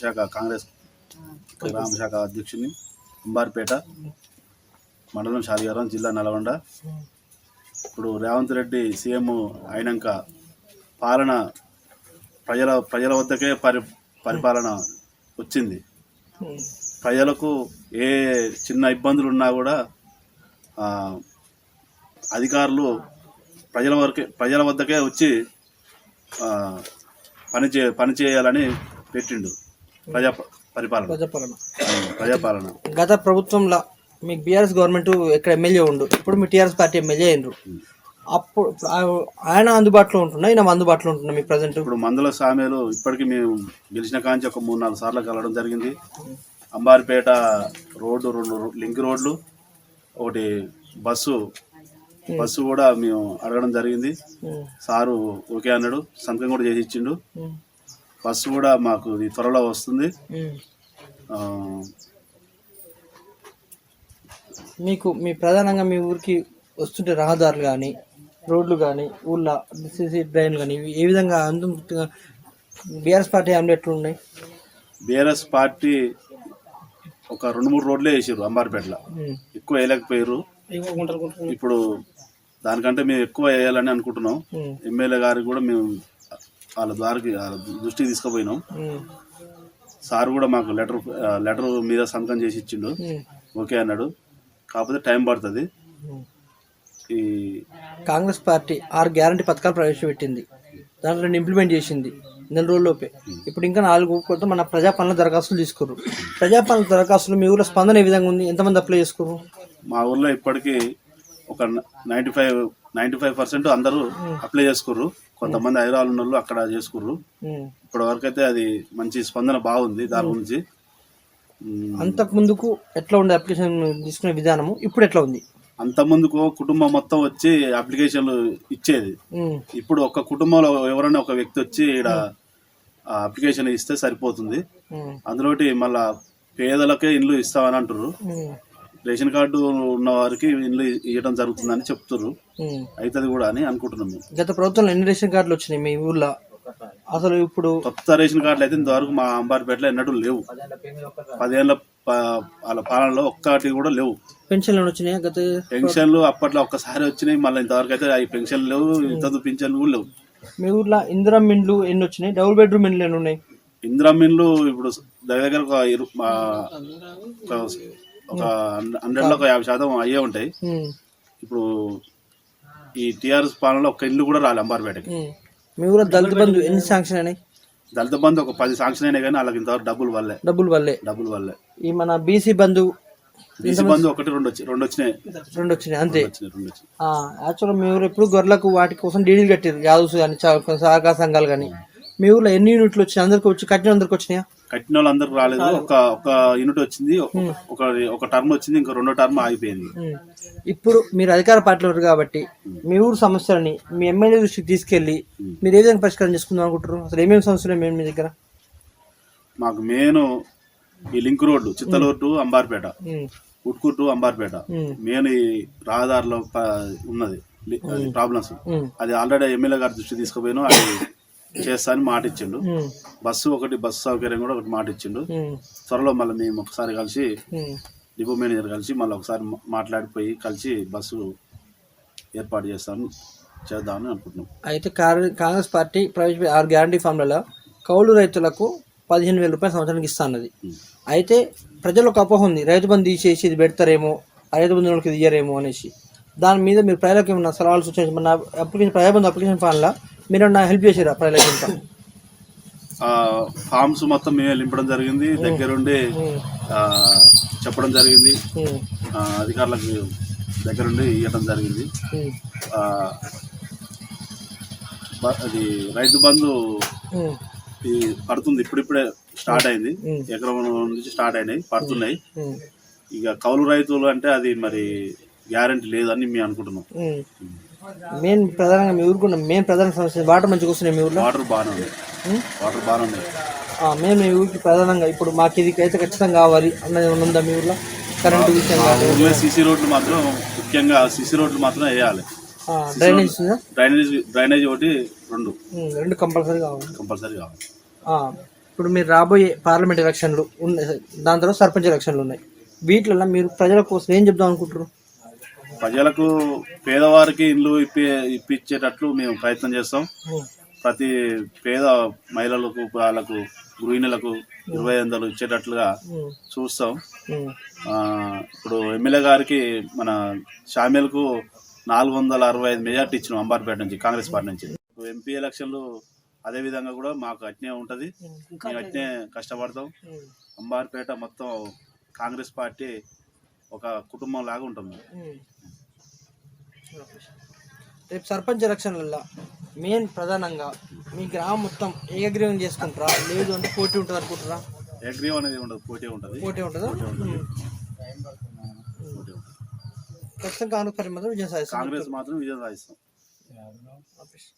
గ్రామశాఖ కాంగ్రెస్ గ్రామశాఖ అధ్యక్షుని అంబార్పేట మండలం షాదిగారం జిల్లా నల్గొండ. ఇప్పుడు రేవంత్ రెడ్డి సీఎం అయినాక పాలన ప్రజల ప్రజల వద్దకే పరి పరిపాలన వచ్చింది. ప్రజలకు ఏ చిన్న ఇబ్బందులు ఉన్నా కూడా అధికారులు ప్రజల వరకే ప్రజల వద్దకే వచ్చి ఆ, పని చే పని చేయాలని పెట్టిండు. ప్రజా పరిపాలన. ప్రజాపాలన. ప్రజాపాలన. గత ప్రభుత్వంలో మీకు బీఆర్ఎస్ గవర్నమెంట్ ఇక్కడ ఎమ్మెల్యే ఉండు. ఇప్పుడు మీ టీఆర్ఎస్ పార్టీ ఎమ్మెల్యే అయినరు. అప్పుడు ఆయన అందుబాటులో ఉంటున్నా ఈయన అందుబాటులో ఉంటున్నా మీకు ప్రజెంట్ ఇప్పుడు మందుల సామెలు ఇప్పటికీ మేము గెలిచిన కాంచి ఒక మూడు నాలుగు సార్లు కలవడం జరిగింది. అంబారిపేట రోడ్డు రెండు లింక్ రోడ్లు ఒకటి బస్సు. బస్సు కూడా మేము అడగడం జరిగింది. సారు ఓకే అన్నాడు సంతకం కూడా చేసి ఇచ్చిండు. బస్సు కూడా మాకు ఇది త్వరలో వస్తుంది. మీకు మీ ప్రధానంగా మీ ఊరికి వస్తుంటే రహదారులు కానీ రోడ్లు కానీ ఊళ్ళో సిసి డ్రైన్లు కానీ ఇవి ఏ విధంగా అందు బీఆర్ఎస్ పార్టీ అమలు ఎట్లా ఉన్నాయి బీఆర్ఎస్ పార్టీ ఒక రెండు మూడు రోడ్లే వేసారు అంబారిపేటలో. ఎక్కువ వేయలేకపోయారు ఇప్పుడు దానికంటే మేము ఎక్కువ వేయాలని అనుకుంటున్నాం. ఎమ్మెల్యే గారికి కూడా మేము వాళ్ళ ద్వారాకి వాళ్ళ దృష్టికి తీసుకుపోయినాం. సార్ కూడా మాకు లెటర్ లెటర్ మీద సంతకం చేసి ఇచ్చిండు. ఓకే అన్నాడు. కాకపోతే టైం పడుతుంది. ఈ కాంగ్రెస్ పార్టీ ఆరు గ్యారంటీ పథకాలు ప్రవేశపెట్టింది. దాంట్లో రెండు ఇంప్లిమెంట్ చేసింది నెల రోజుల్లోపే. ఇప్పుడు ఇంకా నాలుగు కొత్త మన ప్రజాపాలన దరఖాస్తులు తీసుకుర్రు. ప్రజాపాలన దరఖాస్తులు మీ ఊళ్ళో స్పందన ఏ విధంగా ఉంది? ఎంతమంది అప్లై చేసుకుర్రు? మా ఊర్లో ఇప్పటికీ ఒక ninety five ninety five percent అందరూ అప్లై చేసుకుర్రు. కొంతమంది హైదరాబాద్ ఉన్న వాళ్ళు అక్కడ చేసుకుర్రు. ఉమ్. ఇప్పటి వరకు అయితే అది మంచి స్పందన బాగుంది దాని గురించి. అంతకు ముందుకు ఎట్లా ఉండే అప్లికేషన్ తీసుకునే విధానము? ఇప్పుడు ఎట్లా ఉంది? అంత ముందుకు కుటుంబం మొత్తం వచ్చి అప్లికేషన్లు ఇచ్చేది. ఇప్పుడు ఒక కుటుంబంలో ఎవరైనా ఒక వ్యక్తి వచ్చి ఇక్కడ అప్లికేషన్ ఇస్తే సరిపోతుంది. అందులోటి మళ్ళా పేదలకే ఇండ్లు ఇస్తామని అంటారు. రేషన్ కార్డు ఉన్న వారికి ఇండ్లు ఇవ్వడం జరుగుతుందని చెప్తున్నారు. అవుతుంది కూడా అని అనుకుంటున్నాం మేము. గత ప్రభుత్వంలో ఎన్ని రేషన్ కార్డులు వచ్చినాయి మీ ఊర్లో? అసలు ఇప్పుడు కొత్త రేషన్ కార్డులు అయితే ఇంతవరకు మా అంబారిపేటలో ఎన్నడూ లేవు. పదేళ్ళ ప- వాళ్ళ పాలనలో ఒక్కటి కూడా లేవు. పెన్షన్లు వచ్చినాయా గత పెన్షన్లు అప్పట్లో ఒక్కసారి వచ్చినాయి మళ్ళీ ఇంతవరకు అయితే అవి పెన్షన్లు లేవు ఇంత పెన్షన్లు కూడా లేవు. మీ ఊర్లో ఇందిరా మిండ్లు ఎన్ని వచ్చినాయి? డబుల్ బెడ్రూమ్ ఇండ్లు ఎన్ని ఉన్నాయి? ఇందిరామిన్లు ఇప్పుడు దగ్గర దగ్గర ఒక ఒక- ఒక హండ్రెడ్లో ఒక యాభై శాతం అయ్యే ఉంటాయి. ఉమ్. ఇప్పుడు ఈ టిఆర్ఎస్ పాలనలో ఒక్క ఇల్లు కూడా రాలి అంబారిపేటకి. ఉమ్. మీ ఊర్లో దళిత బంధు ఎన్ని శాంక్షన్ అయినాయి? దళిత బంధు ఒక పది శాంక్షన్ అయినాయి కానీ వాళ్ళకి ఇంతవరకు డబ్బులు వల్లే డబ్బులు వల్లే డబ్బులు వల్లే ఈ మన బీసీ బంధు బీసీ బంధు ఒకటి రెండు వచ్చి రెండు వచ్చినాయి. రెండు వచ్చినాయి అంతే. యాక్చువల్గా మీ ఊరు ఎప్పుడు గొర్రెలకు వాటి కోసం డీడీలు కట్టారు యాదవ్స్ కానీ సహకార సంఘాలు కానీ మీ ఊర్లో ఎన్ని యూనిట్లు వచ్చినాయి? అందరికి వచ్చి కట్టిన అందరికి వచ్చినాయా? కట్టిన వాళ్ళందరికి రాలేదు. ఒక ఒక యూనిట్ వచ్చింది. ఒక ఒక టర్మ్ వచ్చింది. ఇంకో రెండో టర్మ్ ఆగిపోయింది. ఇప్పుడు మీరు అధికార పార్టీలో ఉన్నారు కాబట్టి మీ ఊరు సమస్యలని మీ ఎమ్మెల్యే దృష్టికి తీసుకెళ్ళి మీరు ఏ విధంగా పరిష్కారం చేసుకుందాం అనుకుంటారు అసలు ఏమేమి సమస్యలు ఉన్నాయి మీ దగ్గర? మాకు మెయిన్ ఈ link road Chittaluru to Ambarpet. Utkur to Ambarpet. Main ఈ రహదారిలో ఉన్నది. ప్రాబ్లమ్స్. అది ఆల్రెడీ ఎమ్మెల్యే గారి దృష్టి తీసుకుపోయినా. అది చేస్తా అని మాట ఇచ్చిండు. బస్సు ఒకటి బస్సు సౌకర్యం కూడా ఒకటి మాట ఇచ్చిండు. త్వరలో మళ్ళీ మేము ఒకసారి కలిసి. డిపో మేనేజర్ కలిసి మళ్ళీ ఒకసారి మాట్లాడిపోయి కలిసి బస్సు ఏర్పాటు చేస్తాను చేద్దామని అనుకుంటున్నాం. అయితే కాంగ్రెస్ పార్టీ ప్రవేశ ఆరు గ్యారంటీ ఫామ్లలో కౌలు రైతులకు పదిహేను వేల రూపాయలు సంవత్సరానికి ఇస్తా అన్నది అయితే ప్రజలకు అపోహ ఉంది. రైతు బంధు తీసేసి ఇది పెడతారేమో రైతు బంధు వాళ్ళకి ఇది ఇయ్యరేమో అనేసి. దాని మీద మీరు ప్రజలకు ఏమన్నా సలహాలు సూచన మన అప్లికేషన్ ప్రజాబంధు అప్లికేషన్ ఫామ్లో మీరు ఏమన్నా హెల్ప్ చేసారా ప్రజలకు ఫామ్స్ మొత్తం మేమే నింపడం జరిగింది. దగ్గరుండి ఆ, చెప్పడం జరిగింది. అధికారులకు దగ్గరుండి ఇవ్వడం జరిగింది. అది రైతు బంధు పడుతుంది. ఇప్పుడిప్పుడే స్టార్ట్ అయింది. ఎకరం నుంచి స్టార్ట్ అయినాయి పడుతున్నాయి. ఇక కౌలు రైతులు అంటే అది మరి గ్యారంటీ లేదని మేము అనుకుంటున్నాం. మెయిన్ ప్రధానంగా మీ ఊరుకున్న మెయిన్ ప్రధాన సమస్య వాటర్ మంచిగా వస్తున్నాయి మీ ఊర్లో? వాటర్ బాగానే ఉంది. వాటర్ బాగానే ఆ, మేము మీ ఊరికి ప్రధానంగా ఇప్పుడు మాకు ఇది అయితే ఖచ్చితంగా కావాలి అన్నది ఏమన్నా ఉందా మీ ఊర్లో? కరెంటు విషయం మా కానీ ఊర్లో సీసీ రోడ్లు మాత్రం ముఖ్యంగా సీసీ రోడ్లు మాత్రం వేయాలి. డ్రైనేజ్ ఉందా? డ్రైనేజ్ డ్రైనేజ్ ఒకటి రెండు. ఉమ్, రెండు కంపల్సరీ కావాలి. కంపల్సరీ కావాలి. ఆ, ఇప్పుడు మీరు రాబోయే పార్లమెంట్ ఎలక్షన్లు ఉన్నాయి దాని తర్వాత సర్పంచ్ ఎలక్షన్లు ఉన్నాయి. వీటిలో మీరు ప్రజల కోసం ఏం చెప్దాం అనుకుంటారు ప్రజలకు పేదవారికి ఇల్లు ఇప్పి ఇప్పించేటట్లు మేము ప్రయత్నం చేస్తాం. ప్రతి పేద మహిళలకు వాళ్ళకు గృహిణులకు ఇరవై వందలు ఇచ్చేటట్లుగా చూస్తాం. ఇప్పుడు ఎమ్మెల్యే గారికి మన షామేల్కు నాలుగు వందల అరవై ఐదు మెజార్టీ ఇచ్చినాం అంబార్పేట నుంచి కాంగ్రెస్ పార్టీ నుంచి. ఎంపీ ఎలక్షన్లు అదే విధంగా కూడా మాకు అట్నే ఉంటుంది. మేము అట్నే కష్టపడతాం. అంబార్పేట మొత్తం కాంగ్రెస్ పార్టీ ఒక కుటుంబం లాగా ఉంటుంది. రేపు సర్పంచ్ ఎలక్షన్లలో మెయిన్ ప్రధానంగా మీ గ్రామం మొత్తం ఏకగ్రీవం చేసుకుంటారా? లేదు అంటే పోటీ ఉంటుంది అనుకుంటారా అగ్రీ అనేది ఉండదు పోటీ ఉంటుంది. పోటీ ఉంటుందా? ఖచ్చితంగా కాంగ్రెస్ పార్టీ మాత్రం విజయం సాధిస్తుంది. కాంగ్రెస్ మాత్రం విజయం సాధిస్తాం ఆఫీస్.